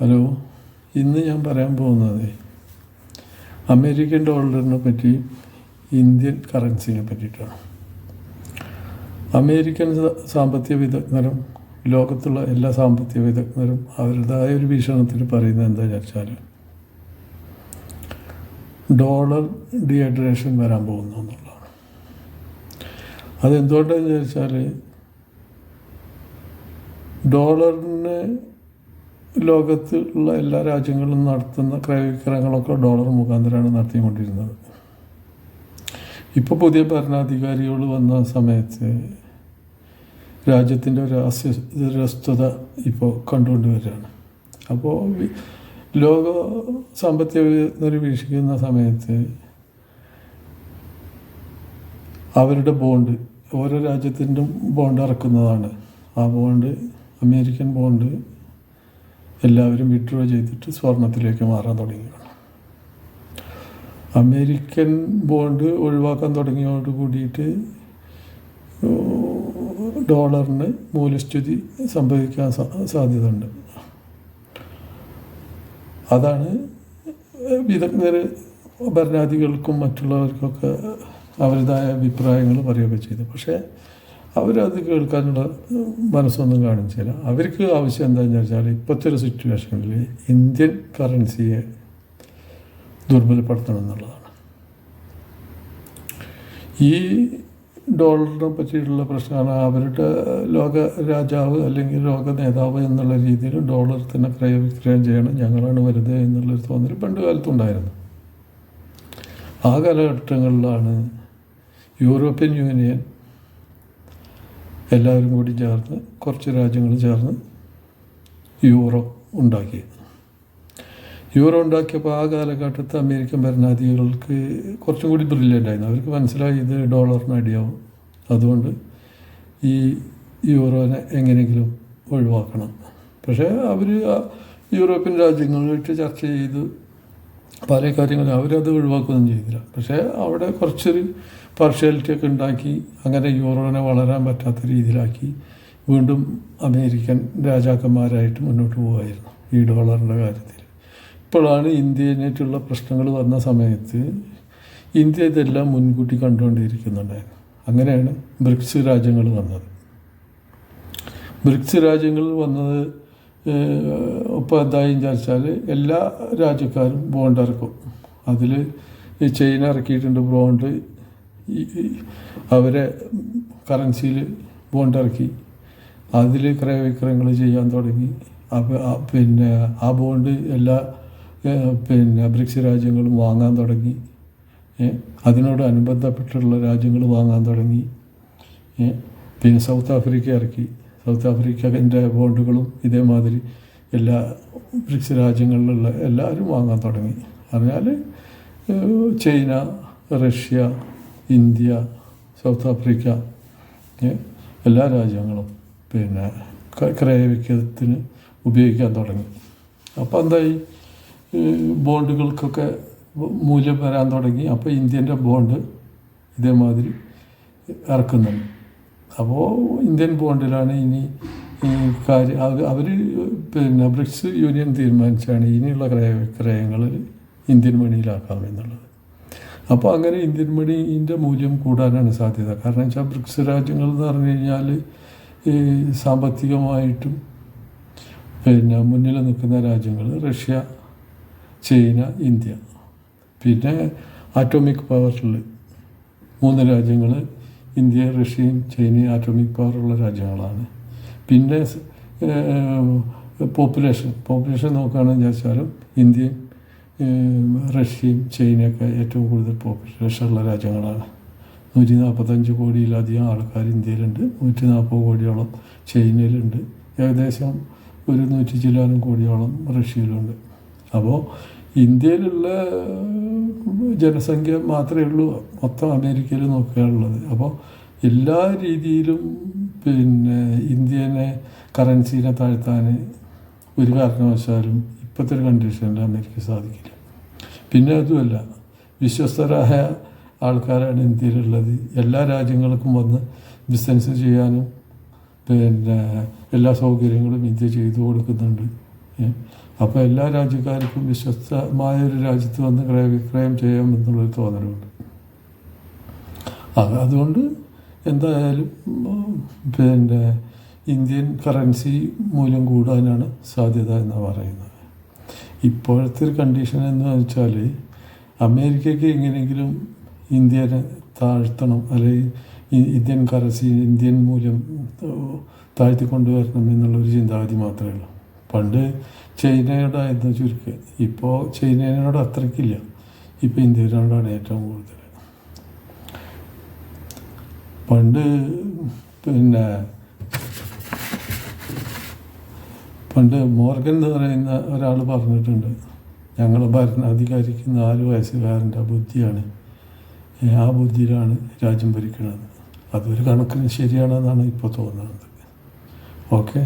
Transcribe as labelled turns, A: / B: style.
A: Hello ഇന്ന് ഞാൻ പറയാൻ പോകുന്നത് അമേരിക്കൻ ഡോളറിനെ പറ്റി ഇന്ത്യൻ കറൻസിനെ പറ്റിയിട്ടാണ്. അമേരിക്കൻ സാമ്പത്തിക വിദഗ്ധരും ലോകത്തുള്ള എല്ലാ സാമ്പത്തിക വിദഗ്ധരും അവരുടേതായ ഒരു വീക്ഷണത്തിൽ പറയുന്നത് എന്താ വെച്ചാൽ ഡോളർ ഡീഹൈഡ്രേഷൻ വരാൻ പോകുന്നു എന്നുള്ളതാണ്. അതെന്തുകൊണ്ടാണെന്ന് ചോദിച്ചാൽ ഡോളറിന് ലോകത്ത് ഉള്ള എല്ലാ രാജ്യങ്ങളിലും നടത്തുന്ന ക്രയവിക്രയങ്ങളൊക്കെ ഡോളർ മുഖാന്തരമാണ് നടത്തിക്കൊണ്ടിരുന്നത്. ഇപ്പോൾ പുതിയ ഭരണാധികാരികൾ വന്ന സമയത്ത് രാജ്യത്തിന്റെ ഒരു അസ്വസ്ഥത ഇപ്പോൾ കണ്ടുകൊണ്ട് വരികയാണ് അപ്പോൾ ലോക സാമ്പത്തിക വിദഗ്ധർ വീക്ഷിക്കുന്ന സമയത്ത് അവരുടെ ബോണ്ട് ഓരോ രാജ്യത്തിന്റെ ബോണ്ട് ഇറക്കുന്നതാണ്. ആ ബോണ്ട് അമേരിക്കൻ ബോണ്ട് എല്ലാവരും വിഡ്രോ ചെയ്തിട്ട് സ്വർണത്തിലേക്ക് മാറാൻ തുടങ്ങിയാണ് അമേരിക്കൻ ബോണ്ട് ഒഴിവാക്കാൻ തുടങ്ങിയോട് കൂടിയിട്ട് ഡോളറിന് മൂല്യസ്ഥിതി സംഭവിക്കാൻ സാധ്യത ഉണ്ട് അതാണ് വിദഗ്ധർ ഭരണാധികൾക്കും മറ്റുള്ളവർക്കൊക്കെ അവരുടേതായ അഭിപ്രായങ്ങൾ പറയുകയൊക്കെ ചെയ്തു പക്ഷേ അവരത് കേൾക്കാനുള്ള മനസ്സൊന്നും കാണിച്ചില്ല. അവർക്ക് ആവശ്യം എന്താണെന്ന് വെച്ചാൽ ഇപ്പോഴത്തെ ഒരു സിറ്റുവേഷനിൽ ഇന്ത്യൻ കറൻസിയെ ദുർബലപ്പെടുത്തണം എന്നുള്ളതാണ്. ഈ ഡോളറിനെ പറ്റിയിട്ടുള്ള പ്രശ്നമാണ്. അവരുടെ ലോക രാജാവ് അല്ലെങ്കിൽ ലോക നേതാവ് എന്നുള്ള രീതിയിൽ ഡോളർ തന്നെ ക്രയവിക്രയം ചെയ്യണം. ഞങ്ങളാണ് വലുത് എന്നുള്ളൊരു തോന്നൽ പണ്ട് കാലത്തുണ്ടായിരുന്നു. ആ കാലഘട്ടങ്ങളിലാണ് യൂറോപ്യൻ യൂണിയൻ എല്ലാവരും കൂടി ചേർന്ന് കുറച്ച് രാജ്യങ്ങൾ ചേർന്ന് യൂറോ ഉണ്ടാക്കി. യൂറോ ഉണ്ടാക്കിയപ്പോൾ ആ കാലഘട്ടത്ത് അമേരിക്കൻ ഭരണാധികാരികൾക്ക് കുറച്ചും കൂടി ബ്രില്യന്റ് ആയിരുന്നു. അവർക്ക് മനസ്സിലായി ഇത് ഡോളറിന് അടിയാവും. അതുകൊണ്ട് ഈ യൂറോനെ എങ്ങനെയെങ്കിലും ഒഴിവാക്കണം. പക്ഷേ അവർ യൂറോപ്യൻ രാജ്യങ്ങളായിട്ട് ചർച്ച ചെയ്ത്. പല കാര്യങ്ങളും അവരത് ഒഴിവാക്കുകയൊന്നും ചെയ്തില്ല. പക്ഷേ അവിടെ കുറച്ചൊരു പാർഷ്യാലിറ്റി ഒക്കെ ഉണ്ടാക്കി അങ്ങനെ യൂറോനെ വളരാൻ പറ്റാത്ത രീതിയിലാക്കി വീണ്ടും അമേരിക്കൻ രാജാക്കന്മാരായിട്ട് മുന്നോട്ട് പോകുമായിരുന്നു ഈ ഡോളറിന്റെ കാര്യത്തിൽ. ഇപ്പോഴാണ് ഇന്ത്യനായിട്ടുള്ള പ്രശ്നങ്ങൾ വന്ന സമയത്ത് ഇന്ത്യ ഇതെല്ലാം മുൻകൂട്ടി കണ്ടുകൊണ്ടിരിക്കുന്നുണ്ടായിരുന്നു അങ്ങനെയാണ് ബ്രിക്സ് രാജ്യങ്ങൾ വന്നത്. ബ്രിക്സ് രാജ്യങ്ങൾ വന്നത് ഇപ്പോൾ എന്തായെന്ന് വിചാരിച്ചാൽ എല്ലാ രാജ്യക്കാരും ബോണ്ട് ഇറക്കും. അതിൽ ചൈന ഇറക്കിയിട്ടുണ്ട് ബോണ്ട് അവരെ കറൻസിയിൽ ബോണ്ട് ഇറക്കി. അതിൽ ക്രയവിക്രയങ്ങൾ ചെയ്യാൻ തുടങ്ങി. പിന്നെ ആ ബോണ്ട് എല്ലാ പിന്നെ ബ്രിക്സ് രാജ്യങ്ങളും വാങ്ങാൻ തുടങ്ങി. അതിനോട് അനുബന്ധപ്പെട്ടുള്ള രാജ്യങ്ങൾ വാങ്ങാൻ തുടങ്ങി. പിന്നെ സൗത്ത് ആഫ്രിക്ക ഇറക്കി. സൗത്ത് ആഫ്രിക്കന്റെ ബോണ്ടുകളും ഇതേമാതിരി എല്ലാ ബ്രിക്സ് രാജ്യങ്ങളിലുള്ള എല്ലാവരും വാങ്ങാൻ തുടങ്ങി. അതിനാൽ China Russia India South Africa എല്ലാ രാജ്യങ്ങളും പിന്നെ ക്രയവിക്കത്തിന് ഉപയോഗിക്കാൻ തുടങ്ങി. അപ്പോൾ എന്തായി? ബോണ്ടുകൾക്കൊക്കെ മൂല്യം വരാൻ തുടങ്ങി. അപ്പോൾ ഇന്ത്യന്റെ ബോണ്ട് ഇതേമാതിരി ഇറക്കുന്നുണ്ട്. അപ്പോൾ ഇന്ത്യൻ ബോണ്ടിലാണ് ഇനി ഈ കാര്യം. അവർ പിന്നെ ബ്രിക്സ് യൂണിയൻ തീരുമാനിച്ചാണ് ഇനിയുള്ള ക്രയ ക്രയവിക്രയങ്ങളിൽ ഇന്ത്യൻ മണിയിലാക്കാമെന്നുള്ളത് അപ്പോൾ അങ്ങനെ ഇന്ത്യൻ മണിന്റെ മൂല്യം കൂടാനാണ് സാധ്യത. കാരണം വെച്ചാൽ ബ്രിക്സ് രാജ്യങ്ങൾ എന്ന് പറഞ്ഞു കഴിഞ്ഞാൽ ഈ സാമ്പത്തികമായിട്ടും പിന്നെ മുന്നിൽ നിൽക്കുന്ന രാജ്യങ്ങൾ റഷ്യ ചൈന ഇന്ത്യ. പിന്നെ ആറ്റോമിക് പവറിൽ മൂന്ന് രാജ്യങ്ങൾ ഇന്ത്യ റഷ്യയും ചൈനയും ആറ്റോമിക് പവറുള്ള രാജ്യങ്ങളാണ്. പിന്നെ പോപ്പുലേഷൻ. പോപ്പുലേഷൻ നോക്കുകയാണെന്ന് വെച്ചാലും ഇന്ത്യയും റഷ്യയും ചൈനയൊക്കെ ഏറ്റവും കൂടുതൽ പോപ്പുലേഷൻ ഉള്ള രാജ്യങ്ങളാണ്. നൂറ്റി നാൽപ്പത്തഞ്ച് കോടിയിലധികം ആൾക്കാർ ഇന്ത്യയിലുണ്ട്. നൂറ്റി നാൽപ്പത് കോടിയോളം ചൈനയിലുണ്ട്. ഏകദേശം ഒരു നൂറ്റി ചില്ലാനും കോടിയോളം റഷ്യയിലുണ്ട്. അപ്പോൾ ഇന്ത്യയിലുള്ള ജനസംഖ്യ മാത്രമേ ഉള്ളൂ. മൊത്തം അമേരിക്കയിൽ നോക്കുകയാണുള്ളത്. അപ്പോൾ എല്ലാ രീതിയിലും പിന്നെ ഇന്ത്യനെ കറൻസീനെ താഴ്ത്താൻ ഒരു കാരണവശാലും ഇപ്പോഴത്തെ ഒരു കണ്ടീഷനിൽ അമേരിക്ക സാധിക്കില്ല. പിന്നെ അതുമല്ല വിശ്വസ്തരായ ആൾക്കാരാണ് ഇന്ത്യയിലുള്ളത്. എല്ലാ രാജ്യങ്ങൾക്കും വന്ന് ബിസിനസ് ചെയ്യാനും പിന്നെ എല്ലാ സൗകര്യങ്ങളും ഇന്ത്യ ചെയ്തു കൊടുക്കുന്നുണ്ട്. അപ്പോൾ എല്ലാ രാജ്യക്കാർക്കും വിശ്വസ്തമായ ഒരു രാജ്യത്ത് വന്ന് ക്രയവിക്രയം ചെയ്യാം എന്നുള്ളൊരു തോന്നലുണ്ട്. അത് അതുകൊണ്ട് എന്തായാലും പിന്നെ ഇന്ത്യൻ കറൻസി മൂല്യം കൂടാനാണ് സാധ്യത എന്ന് പറയുന്നത്. ഇപ്പോഴത്തെ ഒരു കണ്ടീഷൻ എന്ന് വെച്ചാൽ അമേരിക്കയ്ക്ക് എങ്ങനെയെങ്കിലും ഇന്ത്യനെ താഴ്ത്തണം അല്ലെങ്കിൽ ഇന്ത്യൻ കറൻസി ഇന്ത്യൻ മൂല്യം താഴ്ത്തിക്കൊണ്ടുവരണം താഴ്ത്തി കൊണ്ടുവരണം എന്നുള്ളൊരു ചിന്താഗതി മാത്രമേ ഉള്ളൂ. പണ്ട് ചൈനയുടെ എന്ന് ചുരുക്കുക ഇപ്പോൾ ചൈനയോട് അത്രയ്ക്കില്ല ഇപ്പോൾ ഇന്ത്യയിലോടാണ് ഏറ്റവും കൂടുതൽ പണ്ട് പിന്നെ പണ്ട് മോർഗൻ എന്ന് പറയുന്ന ഒരാൾ പറഞ്ഞിട്ടുണ്ട്. ഞങ്ങൾ ഭരണാധികാരിക്ക് നാല് വയസ്സുകാരന്റെ ബുദ്ധിയാണ്. ആ ബുദ്ധിയിലാണ് രാജ്യം ഭരിക്കുന്നത് അതൊരു കണക്കിന് ശരിയാണെന്നാണ് ഇപ്പോൾ തോന്നുന്നത്. ഓക്കെ?